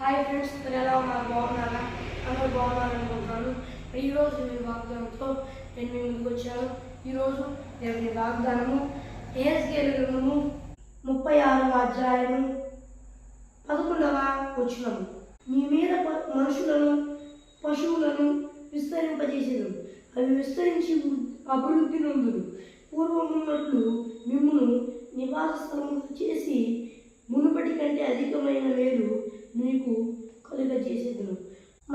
Hi friends నేను ఎలా ఉన్నారు బాగున్నారా? అందరూ బాగున్నారనుకుంటున్నాను ఈరోజు మీ వాగ్దానంతో నేను మీ ముందుకు వచ్చాను. ఈరోజు దేవుని వాగ్దానము ఏఎస్గేల్ ముప్పై ఆరవ అధ్యాయము పదకొండవ వచ్చినాము మీ మీద ప- మనుషులను పశువులను విస్తరింపజేసేది అవి విస్తరించి అభివృద్ధి నొందును. పూర్వమున్నట్లు మిమ్మల్ని నివాస స్థలము చేసి మునుపటి కంటే అధికమైన మేలు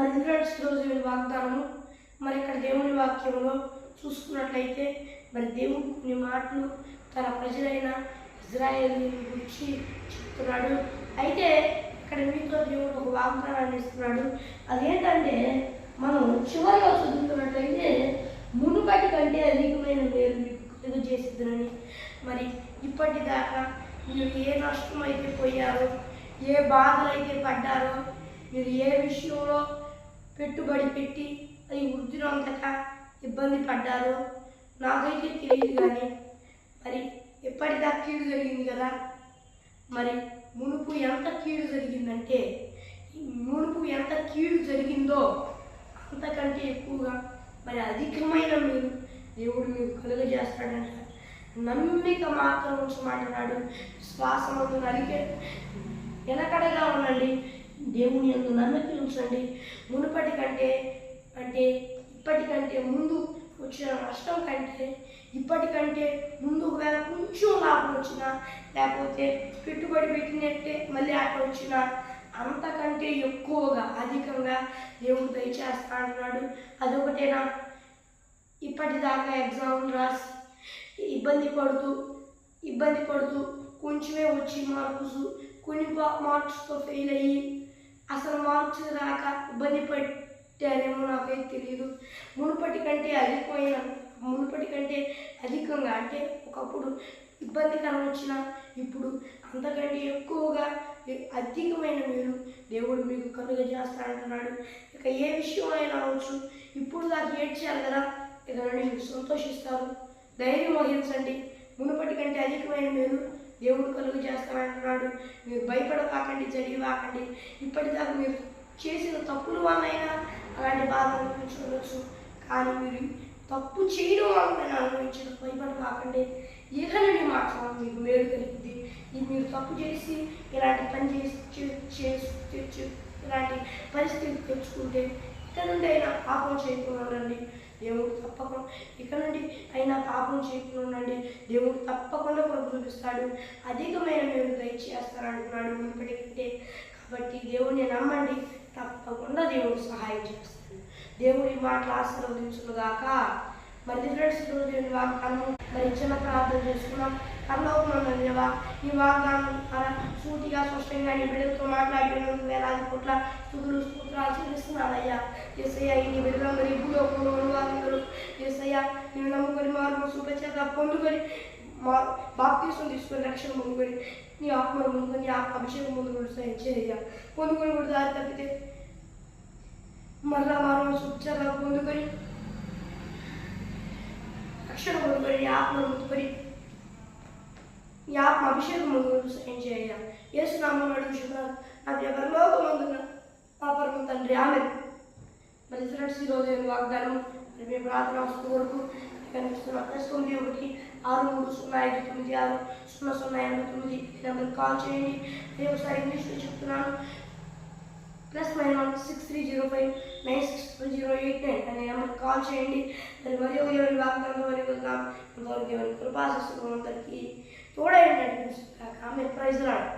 మరి ఫ్రెండ్స్ రోజు ఈ వాగ్దానము మరి ఇక్కడ దేవుని వాక్యంలో చూసుకున్నట్లయితే మరి దేవుడు కొన్ని మాటలు తన ప్రజలైన ఇజ్రాయేల్ గురించి చెప్తున్నాడు. అయితే ఇక్కడ మీతో దేవుడు ఒక వాగ్దానాన్ని ఇస్తున్నాడు. అదేంటంటే మనం చివరిలో చదువుతున్నట్లయితే మునుపటి కంటే అధికమైన మేలు మీకు కలుగు చేసిద్దని మరి ఇప్పటిదాకా మీరు ఏ నష్టం అయితే పోయారో ఏ బాధలు అయితే పడ్డారో మీరు ఏ విషయంలో పెట్టుబడి పెట్టి అది వృద్ధిలో అంతక ఇబ్బంది పడ్డారో. నాకైతే తెలియదు కానీ మరి ఎప్పటిదాకా కీడు జరిగింది కదా? మరి మునుపు ఎంత కీడు జరిగిందంటే మునుపు ఎంత కీడు జరిగిందో అంతకంటే ఎక్కువగా మరి అధికమైన మీరు దేవుడు మీకు కలుగజేస్తాడంట నమ్మిక మాత్రం ఉంచమంటున్నాడు శ్వాసమందు నలిగే వెనకడగా ఉండండి. దేవుని ఎందు నమ్మిక ఉంచండి. మునుపటి కంటే అంటే ఇప్పటికంటే ముందు వచ్చిన నష్టం కంటే ఇప్పటికంటే ముందు ఒకవేళ కొంచెం లాభం వచ్చినా లేకపోతే పెట్టుబడి పెట్టినట్టే మళ్ళీ అక్కడ వచ్చిన అంతకంటే ఎక్కువగా అధికంగా దేవుడు దయచేస్తా అంటున్నాడు అదొకటేనా? ఇప్పటిదాకా ఎగ్జామ్ రాసి ఇబ్బంది పడుతూ ఇబ్బంది పడుతూ కొంచెమే వచ్చి మార్క్స్ కొన్ని మార్క్స్తో ఫెయిల్ అయ్యి అసలు మార్క్స్ రాక ఇబ్బంది పట్టారేమో నాకైతే తెలియదు మునుపటి కంటే అధికమైన మునుపటి కంటే అధికంగా అంటే ఒకప్పుడు ఇబ్బందికరం వచ్చిన ఇప్పుడు అంతకంటే ఎక్కువగా అధికమైన మీరు దేవుడు మీకు కలుగజేస్తాడంటున్నాడు ఇక ఏ విషయం అయినా అవచ్చు ఇప్పుడు దాకా ఏడ్చారు కదా ఇక నుండి మీరు సంతోషిస్తారు. ధైర్యం వహించండి. మునుపటి కంటే అధికమైన మీరు దేవుడు కలుగు చేస్తానంటున్నాడు మీరు భయపడవాకండి జరిగివాకండి ఇప్పటిదాకా మీరు చేసిన తప్పుల వల్లైనా అలాంటి బాధ అనిపించవచ్చు కానీ మీరు తప్పు చేయడం వల్ల అనుభవించడం భయపడవాకండి. ఇక మాత్రం మీకు మేలు కలిగింది. ఇది మీరు తప్పు చేసి ఇలాంటి పని చేసి చేసి ఇలాంటి పరిస్థితి తెచ్చుకుంటే ఇక్కడ నుండి అయినా పాపం చేయకుండా ఉండండి. దేవుడు తప్పకుండా ఇక నుండి అయినా పాపం చేయకుండా ఉండండి. దేవుడు తప్పకుండా కొరకు చూపిస్తాడు. అధికమైన మీరు దయచేస్తారంటున్నాడు మునుపటి కంటే. కాబట్టి దేవుడిని నమ్మండి. తప్పకుండా దేవుడు సహాయం చేస్తాడు. దేవుడి మాటలు ఆశీర్వదించునుగాక. మరి ఫ్రెండ్స్ ఈరోజు వాగ్దానం మరి చిన్న ప్రార్థన చేసుకున్నాం. కర్లోకం దేవా ఈ వాగ్దానం ద్వారా సూటిగా స్పష్టంగా నీ బిడ్డలతో మాట్లాడినందుకు వేలాది కోట్ల స్థుతులు స్తోత్రాలు చెల్లిస్తున్నానయ్యా ఏసయ్య ఈ నీ బిడ్డలందరూ ఇప్పుడు భూలోకంలో ఉన్నవారందరూ ఏసయ్య నేను నమ్ముకొని మార్పు సుఖచేత పొందుకొని మా బాప్తీసం తీసుకొని రక్షణ పొందుకొని నీ ఆత్మను పొందుకొని నీ అభిషేకం పొందుకొని సహాయం చేయ పొందుకొని కూడా దారి తప్పితే మరలా మరో సుఖచేత పొందుకొని రక్షణ పొందుకొని నీ ఆత్మను పొందుకొని నీ ఆత్మ అభిషేకం పొందుకొని సహాయం చేయ యేసు నామం అడుగుతున్నారు నా పరలోకమందున మా పరమ తండ్రి. ఆమె మరి ఫ్రెండ్స్ ఈరోజు నేను వాగ్దానం మరి మీ ప్రార్థన వస్తు వరకు కనిపిస్తున్న. ప్లస్ తొమ్మిది ఒకటి ఆరు మూడు సున్నా ఐదు తొమ్మిది ఆరు సున్నా సున్నా ఎనభై తొమ్మిది. ఈ నెంబర్కి కాల్ చేయండి. నేను ఒకసారి ఇంగ్లీష్లో చెప్తున్నాను. Plus nine one six three zero five nine six two zero eight nine. అనే నెంబర్కి కాల్ చేయండి. మరి మరి ఒక ఎవరి వాగ్దానం మరి వెళ్దాం ఇంతవరకు ఎవరి కృపాశిస్తున్నాం అందరికీ తోడైండి ఆమె ప్రైజ్ రాడు